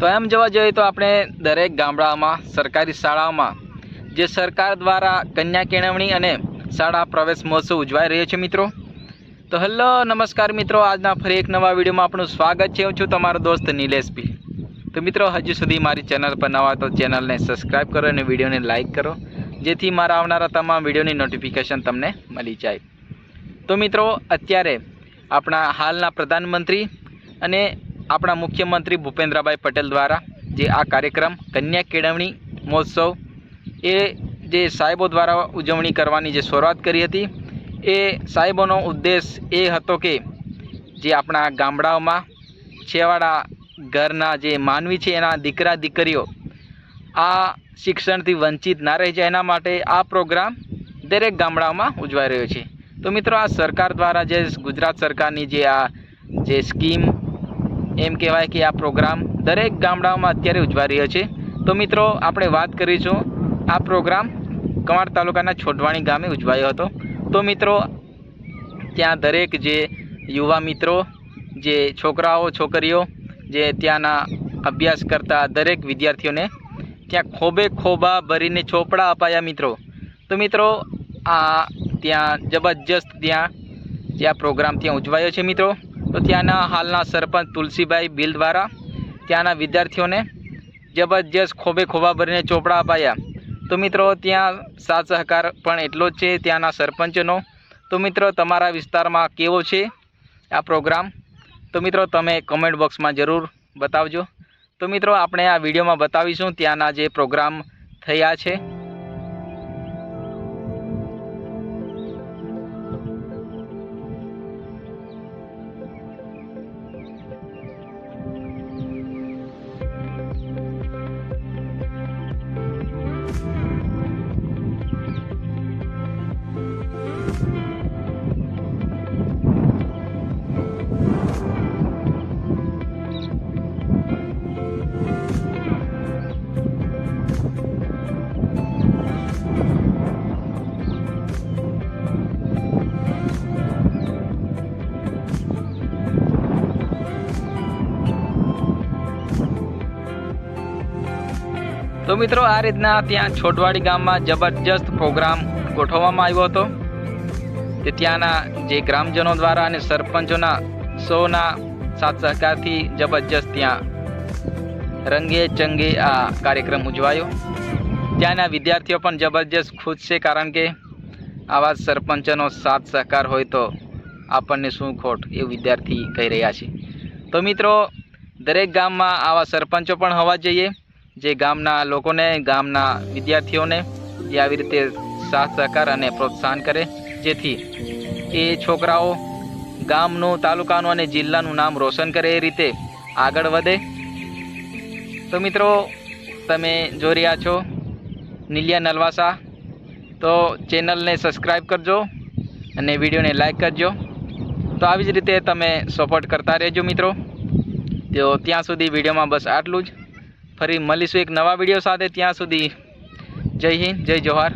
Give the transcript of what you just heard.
તો એમ જોવા જઈએ તો આપણે દરેક ગામડાઓમાં સરકારી શાળાઓમાં જે સરકાર દ્વારા કન્યા કેળવણી અને શાળા પ્રવેશ મહોત્સવ ઉજવાઈ રહ્યો છે મિત્રો, તો હેલો, નમસ્કાર મિત્રો. આજના ફરી એક નવા વિડીયોમાં આપણું સ્વાગત છે. હું છું તમારો દોસ્ત નિલેશ પી. તો મિત્રો, હજુ સુધી મારી ચેનલ પર નવા તો ચેનલને સબસ્ક્રાઈબ કરો અને વિડીયોને લાઇક કરો, જેથી મારા આવનારા તમામ વિડીયોની નોટિફિકેશન તમને મળી જાય. તો મિત્રો, અત્યારે આપણા હાલના પ્રધાનમંત્રી અને આપણા મુખ્યમંત્રી ભૂપેન્દ્રભાઈ પટેલ દ્વારા જે આ કાર્યક્રમ, કન્યા કેળવણી મહોત્સવ, એ જે સાહેબો દ્વારા ઉજવણી કરવાની જે શરૂઆત કરી હતી, એ સાહેબોનો ઉદ્દેશ એ હતો કે જે આપણા ગામડાઓમાં છેવાડા ઘરના જે માનવી છે એના દીકરા, દીકરીઓ, આ શિક્ષણથી વંચિત ના રહી જાય એના માટે આ પ્રોગ્રામ દરેક ગામડાઓમાં ઉજવાઈ રહ્યો છે. તો મિત્રો, આ સરકાર દ્વારા જે ગુજરાત સરકારની જે આ જે સ્કીમ એમ કહેવાય કે આ પ્રોગ્રામ દરેક ગામડાઓમાં અત્યારે ઉજવાઈ રહ્યો છે. તો મિત્રો, આપણે વાત કરીશું આ પ્રોગ્રામ કવાડ તાલુકાના છોટવાણી ગામે ઉજવાયો હતો. તો મિત્રો, ત્યાં દરેક જે યુવા મિત્રો, જે છોકરાઓ, છોકરીઓ જે ત્યાંના અભ્યાસ કરતા દરેક વિદ્યાર્થીઓને ત્યાં ખોબે ખોબા ભરીને ચોપડા અપાયા મિત્રો. તો મિત્રો, આ ત્યાં જબરજસ્ત ત્યાં જે આ પ્રોગ્રામ ત્યાં ઉજવાયો છે મિત્રો. તો ત્યાંના હાલના સરપંચ તુલસીભાઈ બિલ દ્વારા ત્યાંના વિદ્યાર્થીઓને જબરજસ્ત ખોબે ખોબા ભરીને ચોપડા અપાયા. તો મિત્રો, ત્યાં સાથ સહકાર પણ એટલો જ છે ત્યાંના સરપંચનો. તો મિત્રો, તમારા વિસ્તારમાં કેવો છે આ પ્રોગ્રામ? તો મિત્રો, તમે કમેન્ટ બોક્સમાં જરૂર બતાવજો. તો મિત્રો, આપણે આ વિડીયોમાં બતાવીશું ત્યાંના જે પ્રોગ્રામ થયા છે. તો મિત્રો, આ રીતના ત્યાં છોટવાડી ગામમાં જબરજસ્ત પ્રોગ્રામ ગોઠવવામાં આવ્યો હતો. તે ત્યાંના જે ગ્રામજનો દ્વારા અને સરપંચોના સૌના સાથ સહકારથી જબરજસ્ત ત્યાં રંગે ચંગે આ કાર્યક્રમ ઉજવાયો. ત્યાંના વિદ્યાર્થીઓ પણ જબરજસ્ત ખુશ છે કારણ કે આવા સરપંચનો સાથ સહકાર હોય તો આપણને શું ખોટ એ વિદ્યાર્થી કહી રહ્યા છે. તો મિત્રો, દરેક ગામમાં આવા સરપંચો પણ હોવા જોઈએ. જે ગામના લોકોને, ગામના વિદ્યાર્થીઓને જે આવી રીતે સાથ, સહકાર અને પ્રોત્સાહન કરે. જેથી એ છોકરાઓ ગામનું, તાલુકાનું અને જિલ્લાનું નામ રોશન કરે, એ રીતે આગળ વધે. તો મિત્રો, તમે જોઈ રહ્યા છો નિલિયા નલવાસા. તો ચેનલને સબસ્ક્રાઈબ કરજો અને વિડીયોને લાઈક કરજો. તો આવી જ રીતે તમે સપોર્ટ કરતા રહેજો મિત્રો. તો ત્યાં સુધી વિડીયોમાં બસ આટલું જ. ફરી મળીશું એક નવા વીડિયો સાથે ત્યાં સુધી. જય હિન્દ જય જવાહર